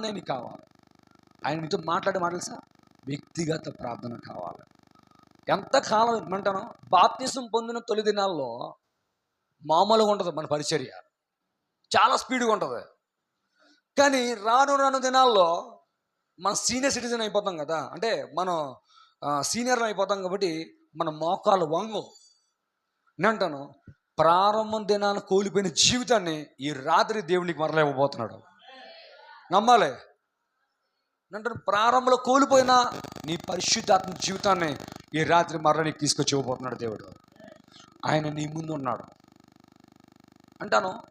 ప్రార్థన కావాలి. ఆయన మీతో మాట్లాడే మాటలు వ్యక్తిగత ప్రార్థన కావాలి. ఎంతకాలం ఏమంటాను? బాప్తిసం పొందిన తొలి దినాల్లో మామూలుగా ఉంటుంది మన పరిచర్య. చాలా స్పీడ్గా ఉంటుంది. కానీ రాను రాను దినాల్లో మన సీనియర్ సిటిజన్ అయిపోతాం కదా. అంటే మనం సీనియర్ అయిపోతాం కాబట్టి మన మోకాలు వంగు నేను అంటాను ప్రారంభం దినాన్ని కోల్పోయిన జీవితాన్ని ఈ రాత్రి దేవునికి మరలేకపోతున్నాడు నమ్మాలి. అంటే ప్రారంభంలో కోల్పోయిన నీ పరిశుద్ధాత్మ జీవితాన్ని ఈ రాత్రి మరలా నీకు తీసుకొచ్చి ఇవ్వబోతున్నాడు దేవుడు. ఆయన నీ ముందు ఉన్నాడు. అంటాను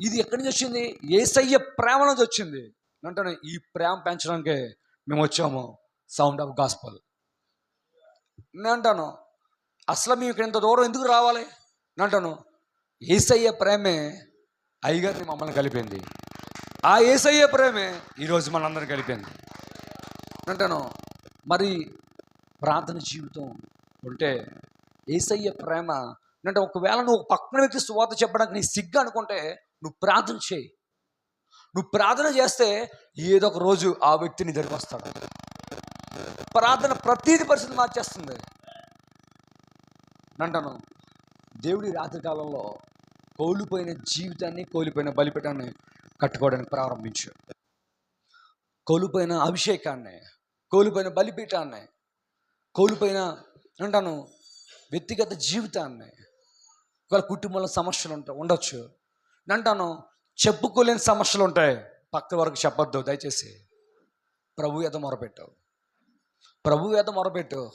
ఇది ఎక్కడి నుంచి వచ్చింది? ఏసయ్య ప్రేమ నుంచి వచ్చింది. అంటాను ఈ ప్రేమ పెంచడానికి మేము వచ్చాము. Sound of gospel. నేను అంటాను అసలు మేము ఇక్కడ ఇంత దూరం ఎందుకు రావాలి? నేను అంటాను ఏసయ్య ప్రేమే అయ్యగారిని మమ్మల్ని కలిపింది. ఆ ఏసయ్య ప్రేమే ఈరోజు మనందరిని కలిపింది. అంటాను మరి ప్రార్థన జీవితం ఉంటే ఏసయ్య ప్రేమ అంటే ఒకవేళ నువ్వు పక్కన వ్యక్తి సువాత చెప్పడానికి నీ సిగ్గు అనుకుంటే నువ్వు ప్రార్థన చేయి. నువ్వు ప్రార్థన చేస్తే ఏదో ఒక రోజు ఆ వ్యక్తిని దగ్గరికి వస్తాడు. ప్రార్థన ప్రతీది పరిస్థితి మార్చేస్తుంది. అంటాను దేవుడి రాత్రి కాలంలో కోల్పోయిన జీవితాన్ని కోల్పోయిన బలిపెట్టాన్ని కట్టుకోవడానికి ప్రారంభించు కోల్పోయిన అభిషేకాన్ని కోల్పోయిన బలిపీఠాన్ని కోల్పోయిన అంటాను వ్యక్తిగత జీవితాన్ని ఒకవేళ కుటుంబంలో సమస్యలు ఉంటాయి ఉండొచ్చు. నేను అంటాను చెప్పుకోలేని సమస్యలు ఉంటాయి. పక్క వరకు చెప్పొద్దు దయచేసి. ప్రభు ఎద మొరపెట్టు. ప్రభు ఎద మొరపెట్టు.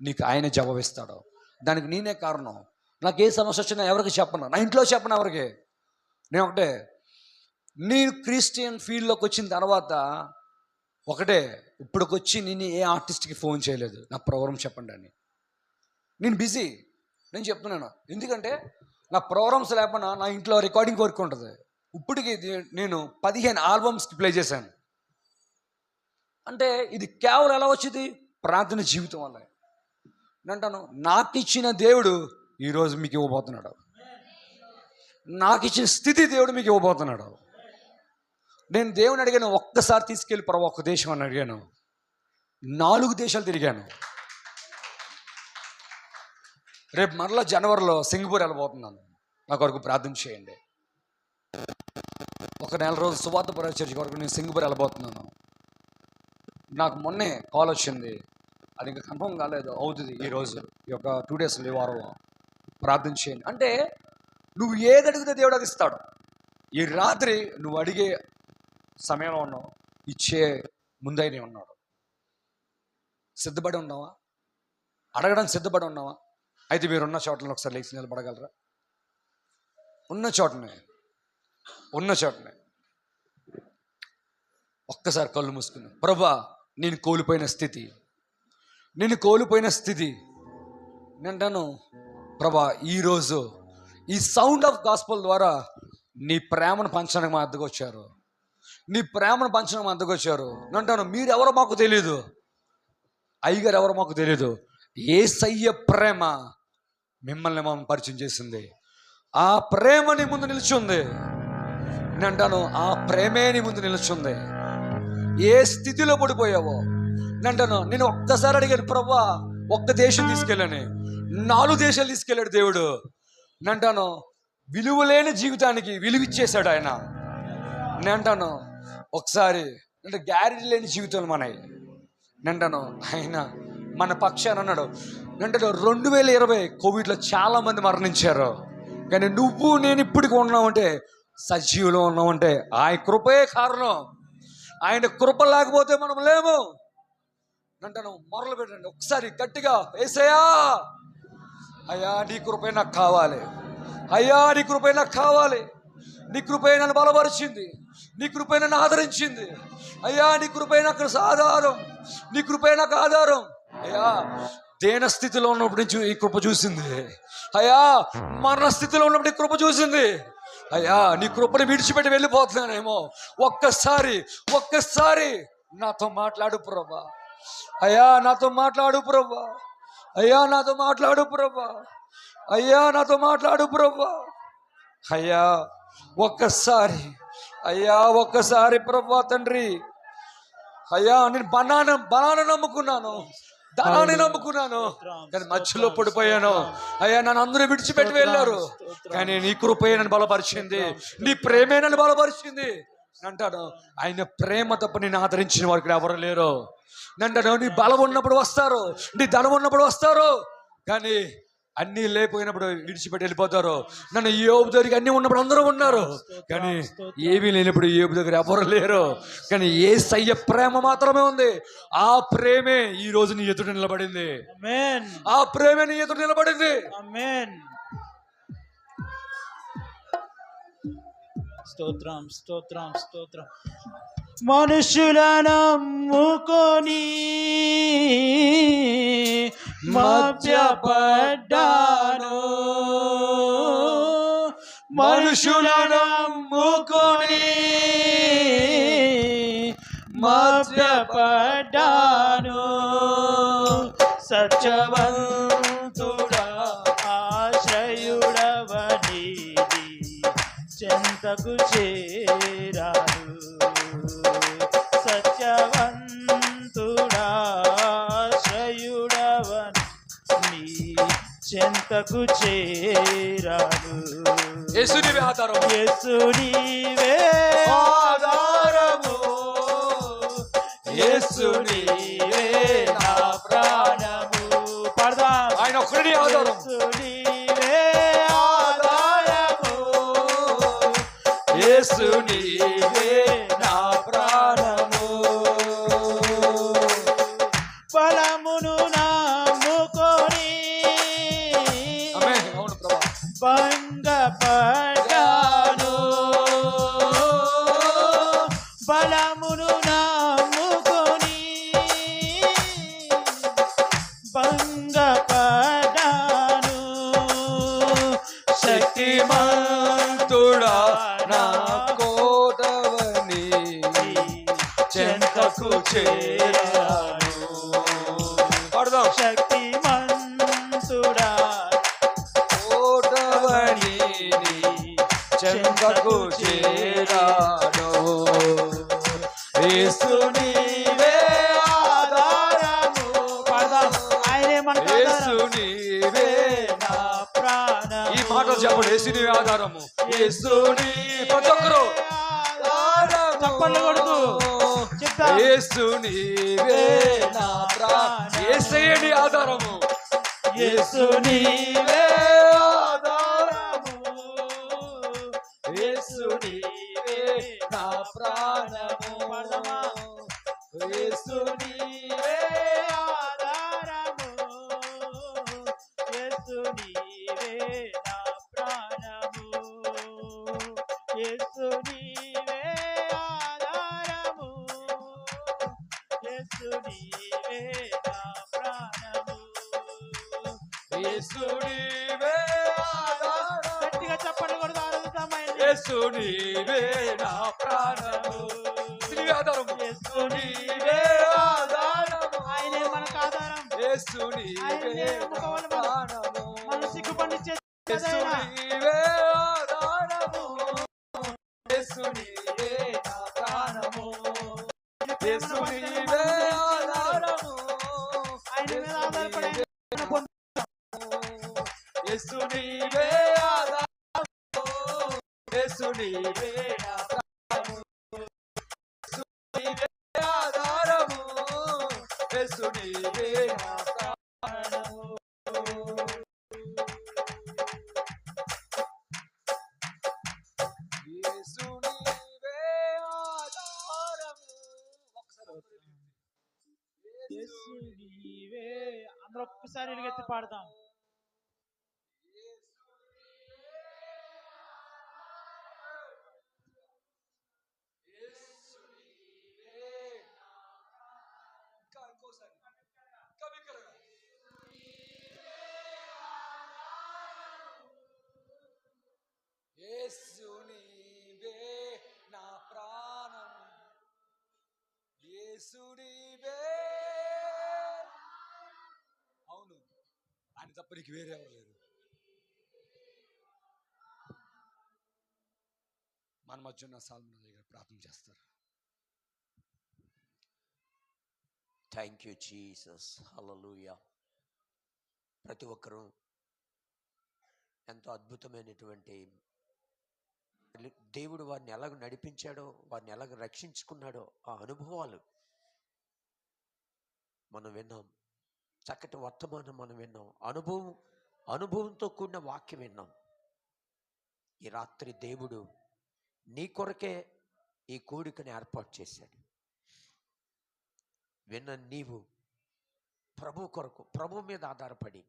నీకు ఆయన జవాబిస్తాడు దానికి నేనే కారణం. నాకు ఏ సమస్య వచ్చినా ఎవరికి చెప్పను? నా ఇంట్లో చెప్పను ఎవరికి? నేను ఒకటే నేను క్రిస్టియన్ ఫీల్డ్లోకి వచ్చిన తర్వాత ఒకటే ఇప్పటికొచ్చి నేను ఏ ఆర్టిస్ట్కి ఫోన్ చేయలేదు. నా ప్రోగ్రామ్ చెప్పండి అని. నేను బిజీ. నేను చెప్తున్నాను. ఎందుకంటే నా ప్రోగ్రామ్స్ లేకపోయినా నా ఇంట్లో రికార్డింగ్ వర్క్ ఉంటుంది. ఇప్పటికి నేను పదిహేను ఆల్బమ్స్కి ప్లే చేశాను. అంటే ఇది కేవలం ఎలా వచ్చింది? ప్రార్థన జీవితం వల్ల. నేను అంటాను నాకు ఇచ్చిన దేవుడు ఈరోజు మీకు ఇవ్వబోతున్నాడు. నాకు ఇచ్చిన స్థితి దేవుడు మీకు ఇవ్వబోతున్నాడు. నేను దేవుని అడిగాను ఒక్కసారి తీసుకెళ్ళి ప్రభు ఒక దేశం అని అడిగాను. నాలుగు దేశాలు తిరిగాను. రేపు మరలా జనవరిలో సింగపూర్ వెళ్ళబోతున్నాను. నా కొరకు ప్రార్థన చేయండి. ఒక నెల రోజు సువార్త చర్చి కొరకు నేను సింగపూర్ వెళ్ళబోతున్నాను. నాకు మొన్నే కాల్ వచ్చింది. అది ఇంకా కన్ఫర్మ్ కాలేదు అవుతుంది ఈరోజు ఈ యొక్క టూ డేస్ ఈ వారంలో ప్రార్థన చేయండి. అంటే నువ్వు ఏది అడిగితే దేవుడు అది ఇస్తాడు. ఈ రాత్రి నువ్వు అడిగే సమయంలో ఉన్నావు. ఇచ్చే ముందైనే ఉన్నాడు. సిద్ధపడి ఉన్నావా? అడగడానికి సిద్ధపడి ఉన్నావా? అయితే మీరు ఉన్న చోటలో ఒకసారి లేచి నిలబడగలరా? ఉన్న చోటనే. ఉన్న చోటనే. ఒక్కసారి కళ్ళు మూసుకుని ప్రభా నేను కోల్పోయిన స్థితి. నేను కోల్పోయిన స్థితి. నేంటాను ప్రభా ఈరోజు ఈ సౌండ్ ఆఫ్ గాస్పల్ ద్వారా నీ ప్రేమను పంచడానికి మా అద్దకు వచ్చారు. నీ ప్రేమను పంచడం అందుకొచ్చారు అంటాను మీరెవరో మాకు తెలియదు అయ్యగారు ఎవరో మాకు తెలియదు ఏ సయ్య ప్రేమ మిమ్మల్ని మనం పరిచయం చేసింది. ఆ ప్రేమ నీ ముందు నిలిచింది. నేను అంటాను ఆ ప్రేమే నీ ముందు నిలుచుంది. ఏ స్థితిలో పడిపోయావో? నేను అంటాను నేను ఒక్కసారి అడిగాను ప్రవ్వా ఒక్క దేశం తీసుకెళ్ళని. నాలుగు దేశాలు తీసుకెళ్ళాడు దేవుడు. నేను అంటాను విలువలేని జీవితానికి విలువిచ్చేశాడు ఆయన. నేను అంటాను ఒకసారి అంటే గ్యారెంటీ లేని జీవితాలు మనవి. నిండను ఆయన మన పక్షాన్ని అన్నాడు నిండను రెండు వేల ఇరవై కోవిడ్లో చాలామంది మరణించారు. కానీ నువ్వు నేను ఇప్పటికి ఉన్నామంటే సజీవులో ఉన్నామంటే ఆయన కృపే కారణం. ఆయన కృప లేకపోతే మనం లేము. అంటాను మొరలు పెట్టండి. ఒకసారి గట్టిగా వేసేయా అయ్యా నీ కృపే నాకు కావాలి. అయ్యా నీ కృపే నాకు కావాలి. నీ కృపే నన్ను బలపరిచింది. నీ కృపే నన్ను ఆదరించింది. అయ్యా నీ కృపే నాకు ఆధారం నీ కృపే నాకు ఆధారం. అయ్యా దేన స్థితిలో ఉన్నప్పుడు నుంచి ఈ కృప చూసింది. అయ్యా మరణ స్థితిలో ఉన్నప్పుడు ఈ కృప చూసింది. అయ్యా నీ కృపని విడిచిపెట్టి వెళ్ళిపోతున్నానేమో. ఒక్కసారి ఒక్కసారి నాతో మాట్లాడు ప్రభా. అయ్యా నాతో మాట్లాడు ప్రభా. అయ్యా నాతో మాట్లాడు ప్రభా. అయ్యా నాతో మాట్లాడు ప్రభా. అయ్యా ఒక్కసారి అయ్యా ఒక్కసారి ప్రభా తండ్రి. అయ్యా నేను బనాన బనాన నమ్ముకున్నాను. ధనాన్ని నమ్ముకున్నాను. కానీ మధ్యలో పడిపోయాను. అయ్యా నన్ను అందరూ విడిచిపెట్టి వెళ్ళారు. కానీ నీ కృపయే నన్ను బలపరిచింది. నీ ప్రేమే నన్ను బలపరిచింది. అంటాడు ఆయన ప్రేమ తప్ప నేను ఆదరించిన వారికి ఎవరు లేరు. అంటాడు నీ బలం ఉన్నప్పుడు వస్తారు. నీ ధనం ఉన్నప్పుడు వస్తారు. కానీ అన్నీ లేకపోయినప్పుడు విడిచిపెట్టి వెళ్ళిపోతారు. నన్ను ఏబు దగ్గరికి అన్నీ ఉన్నప్పుడు అందరూ ఉన్నారు. కానీ ఏమీ లేనప్పుడు ఏబు దగ్గర ఎవరు లేరు. కానీ ఏ సయ్య ప్రేమ మాత్రమే ఉంది. ఆ ప్రేమే ఈ రోజు నీ ఎదుట నిలబడింది. ఆ ప్రేమే నీ ఎదుట నిలబడింది. స్తోత్రం స్తోత్రం స్తోత్రం. మనుషుల నమ్ముకొని మధ్యపడ్డాను మనుషుల నమ్ముకొని మధ్యపడ్డాను సత్యవంతుడా ఆశ్రయుడవని చెంతకు చేరా చెంతకు చేరాడు యేసునివే ఆధారం యేసు నీవే ఆధారము. యేసు నీవే నా ప్రాణము. పడదాం. ఆయన ఒక్కడి ఆధారం యేసు నీవే ఆధారము. యేసు బలమును నమ్ముకొని భంగపడ్డాను శక్తిమంతుడా నా కోటవని చెంతకు చేరాను. పాడదాం. శక్తిమంతుడా ఈ మాటలు చెప్పండి యేసు నీవే ఆధారము. యేసు నీ ప్రతి ఒక్కరు. చప్పట్లు కొడుతూ చెప్తా. యేసు నీవే నా ప్రాణ. యేసయ్యే నీ ఆధారము. యేసు నీవే ఆధారము. యేసు నీవే నా ప్రాణము? గట్టిగా చప్పట్లు కొడుతూ నా ప్రాణము నీవే ఆయనే మనకు ఆధారం. యేసు ప్రాణము సిగ్గుపడి ఆధారము అందరూ ఒక్కసారి ఎలుగెత్తి పాడదాం. యేసుడివే అవును ఆయన తప్ప నీకు వేరే లేరు. మన మధ్య ఉన్న సాల్మన్ దగ్గర ప్రార్థన చేస్తారు. థ్యాంక్ యూ జీసస్ హలలుయా ప్రతి ఒక్కరూ ఎంతో అద్భుతమైనటువంటి దేవుడు వారిని ఎలాగ నడిపించాడో వారిని ఎలాగ రక్షించుకున్నాడో ఆ అనుభవాలు మనం విన్నాం. చక్కటి వర్తమానం మనం విన్నాం. అనుభవం అనుభవంతో కూడిన వాక్యం విన్నాం. ఈ రాత్రి దేవుడు నీ కొరకే ఈ కోడికను ఏర్పాటు చేశాడు. విన్న నీవు ప్రభు కొరకు ప్రభు మీద ఆధారపడి